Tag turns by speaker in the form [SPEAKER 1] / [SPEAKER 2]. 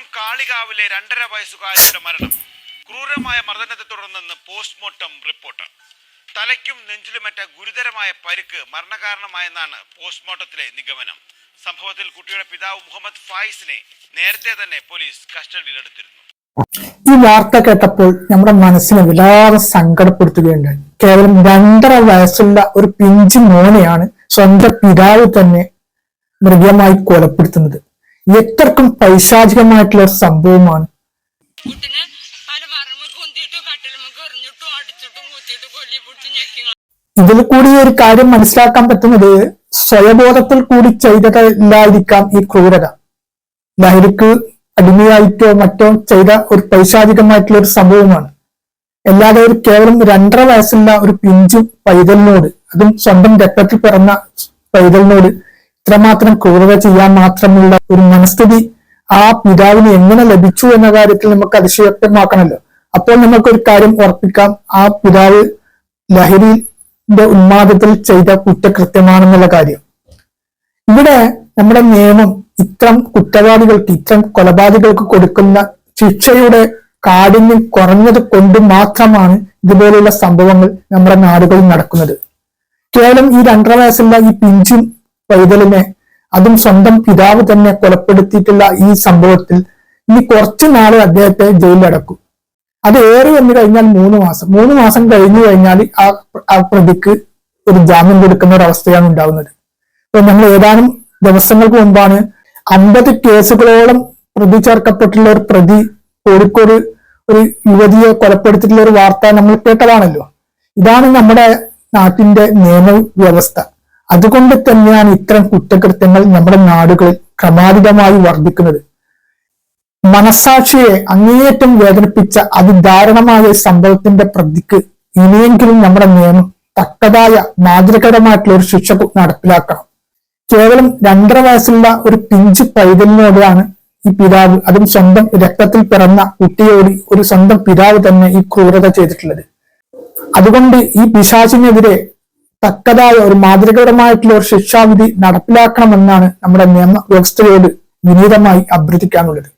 [SPEAKER 1] മലപ്പുറം കാളികാവിലെ രണ്ടര വയസ്സുകാരിയുടെ മരണം. ക്രൂരമായ മർദ്ദനത്തെ തുടർന്നെന്ന് പോസ്റ്റ്മോർട്ടം റിപ്പോർട്ട്. തലയ്ക്കും നെഞ്ചിലുമറ്റ ഗുരുതരമായ പരിക്ക് മരണകാരണമായെന്നാണ് പോസ്റ്റ്മോർട്ടത്തിലെ നിഗമനം. സംഭവത്തിൽ കുട്ടിയുടെ പിതാവ് മുഹമ്മദ് ഫായിസിനെ നേരത്തെ തന്നെ പോലീസ് കസ്റ്റഡിയിലെടുത്തിരുന്നു.
[SPEAKER 2] ഈ വാർത്ത കേട്ടപ്പോൾ നമ്മുടെ മനസ്സിനെ വല്ലാതെ സങ്കടപ്പെടുത്തുകയുണ്ടായി. കേവലം രണ്ടര വയസ്സുള്ള ഒരു പിഞ്ചു മോനെയാണ് സ്വന്തം പിതാവ് തന്നെ മൃഗമായി കൊലപ്പെടുത്തുന്നത്. എത്രക്കും പൈശാചികമായിട്ടുള്ള ഒരു സംഭവമാണ്. ഇതിൽ കൂടി ഒരു കാര്യം മനസ്സിലാക്കാൻ പറ്റുന്നത് സ്വയബോധത്തിൽ കൂടി ചെയ്തതല്ലായിരിക്കാം ഈ ക്രൂരത. ലഹരിക്ക് അടിമയായിട്ടോ മറ്റോ ചെയ്ത ഒരു പൈശാചികമായിട്ടുള്ള ഒരു സംഭവമാണ്. അല്ലാതെ ഒരു കേവലം രണ്ടര വയസ്സുള്ള ഒരു പിഞ്ചു പൈതലിനോട് അതും സ്വന്തം രക്തത്തിൽ പിറന്ന പൈതലിനോട് ഇത്രമാത്രം ക്രൂരത ചെയ്യാൻ മാത്രമുള്ള ഒരു മനസ്ഥിതി ആ പിതാവിന് എങ്ങനെ ലഭിച്ചു എന്ന കാര്യത്തിൽ നമുക്ക് അതിശയോക്തമാക്കണമല്ലോ അപ്പോൾ നമുക്കൊരു കാര്യം ഉറപ്പിക്കാം. ആ പിതാവ് ലഹരിന്റെ ഉന്മാദത്തിൽ ചെയ്ത കുറ്റകൃത്യമാണെന്നുള്ള കാര്യം. ഇവിടെ നമ്മുടെ നിയമം ഇത്തരം കുറ്റവാളികൾക്ക് ഇത്തരം കൊലപാതകൾക്ക് കൊടുക്കുന്ന ശിക്ഷയുടെ കാഠിന്യം കുറഞ്ഞത് കൊണ്ട് മാത്രമാണ് ഇതുപോലെയുള്ള സംഭവങ്ങൾ നമ്മുടെ നാടുകളിൽ നടക്കുന്നത്. കേവലം ഈ രണ്ടര വയസ്സുള്ള ഈ പിഞ്ചു പൈതലിനെ അതും സ്വന്തം പിതാവ് തന്നെ കൊലപ്പെടുത്തിയിട്ടുള്ള ഈ സംഭവത്തിൽ ഇനി കുറച്ചു നാളെ അദ്ദേഹത്തെ ജയിലിലടക്കും അത് ഏറി വന്നു കഴിഞ്ഞാൽ മൂന്ന് മാസം. മൂന്ന് മാസം കഴിഞ്ഞു കഴിഞ്ഞാൽ ആ ആ പ്രതിക്ക് ഒരു ജാമ്യം കൊടുക്കുന്ന ഒരു അവസ്ഥയാണ് ഉണ്ടാകുന്നത് ഇപ്പൊ നമ്മൾ ഏതാനും ദിവസങ്ങൾക്ക് മുമ്പാണ് അമ്പത് കേസുകളോളം പ്രതി ചേർക്കപ്പെട്ടുള്ള ഒരു പ്രതി കോഴിക്കോട് ഒരു യുവതിയെ കൊലപ്പെടുത്തിയിട്ടുള്ള ഒരു വാർത്ത നമ്മൾ കേട്ടതാണല്ലോ. ഇതാണ് നമ്മുടെ നാട്ടിന്റെ നിയമവ്യവസ്ഥ. അതുകൊണ്ട് തന്നെയാണ് ഇത്തരം കുറ്റകൃത്യങ്ങൾ നമ്മുടെ നാടുകളിൽ ക്രമാതീതമായി വർദ്ധിക്കുന്നത്. മനസാക്ഷിയെ അങ്ങേയറ്റം വേദനിപ്പിച്ച അതിദാരുണമായ സംഭവത്തിന്റെ പ്രതിക്ക് ഇനിയെങ്കിലും നമ്മുടെ നിയമം തക്കതായ മാതൃകരമായിട്ടുള്ള ഒരു ശിക്ഷ നടപ്പിലാക്കണം. കേവലം രണ്ടര വയസ്സുള്ള ഒരു പിഞ്ച് പൈതലിനോടാണ് ഈ പിതാവ് അതും സ്വന്തം രക്തത്തിൽ പിറന്ന കുട്ടിയോട് ഒരു സ്വന്തം പിതാവ് തന്നെ ഈ ക്രൂരത ചെയ്തിട്ടുള്ളത്. അതുകൊണ്ട് ഈ പിശാചിനെതിരെ തക്കതായ ഒരു മാതൃകപരമായിട്ടുള്ള ഒരു ശിക്ഷാവിധി നടപ്പിലാക്കണമെന്നാണ് നമ്മുടെ നിയമ വ്യവസ്ഥയോട് വിനീതമായി അഭ്യർത്ഥിക്കാനുള്ളത്.